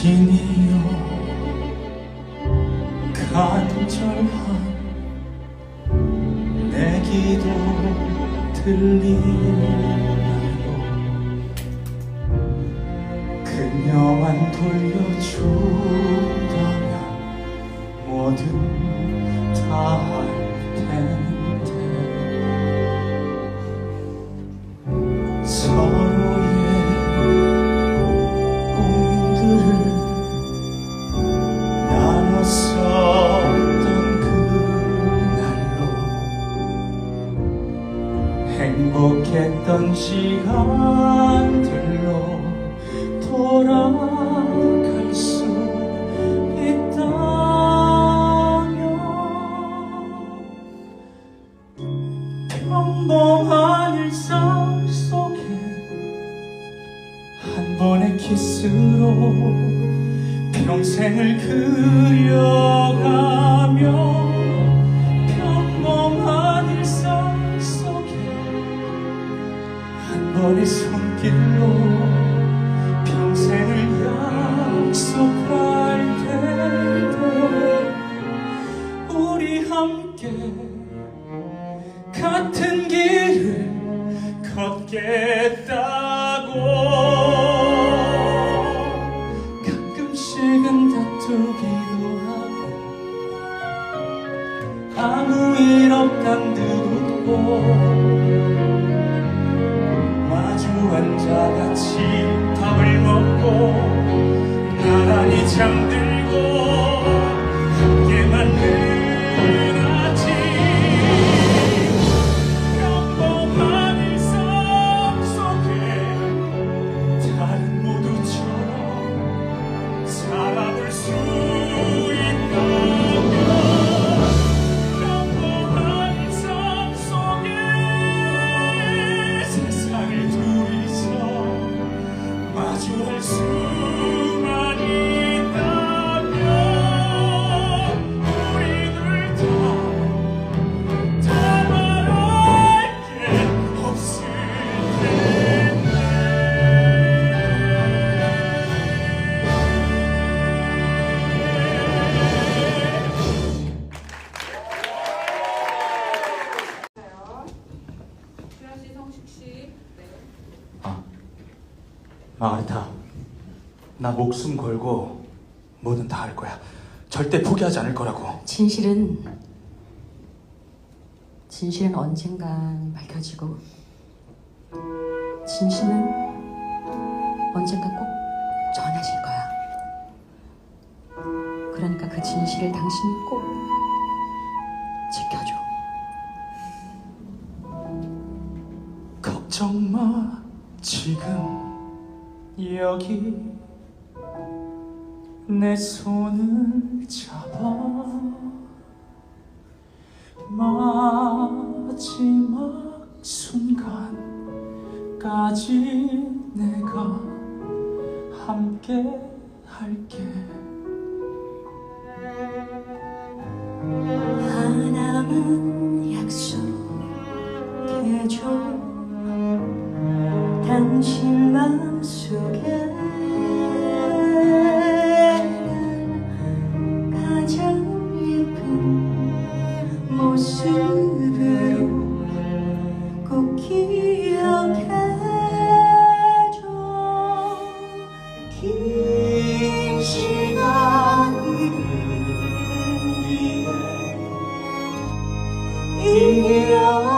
당신이여 간절한 내 기도 들리나요? 그녀만 돌려준다면 뭐든 다할 텐데 행복했던 시간들로 돌아갈 수 있다면 평범한 일상 속에 한 번의 키스로 평생을 그려가며 길로 평생을 약속할 텐데 우리 함께 같은 길을 걷겠다고. 가끔씩은 다투기도 하고 아무 일 없단 듯 웃고 밥을 먹고 나란히 잠들 마 마가리타, 나 목숨 걸고 뭐든 다 할 거야. 절대 포기하지 않을 거라고. 진실은 진실은 언젠간 밝혀지고 진심은 언젠가 꼭 전해질 거야. 그러니까 그 진실을 당신이 꼭 지켜줘. 걱정 마, 지금 여기 내 손을 잡아 마지막 순간까지 내가 함께 할게. 하나만 약속해줘 당신 마음속에 가장 예쁜 모습으로 꼭 기억해줘. 긴 시간이 이게 어딘가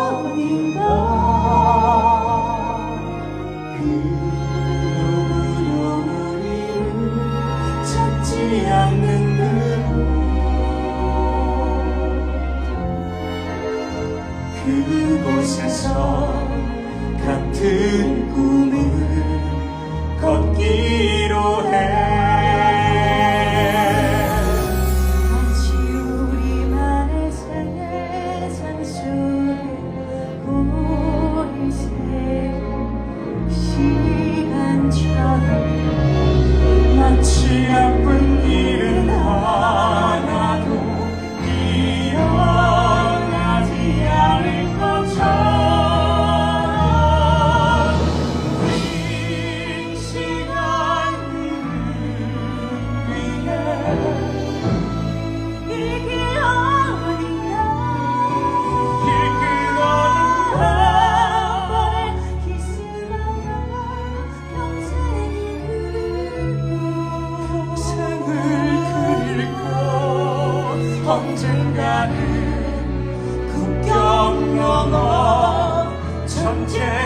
전쟁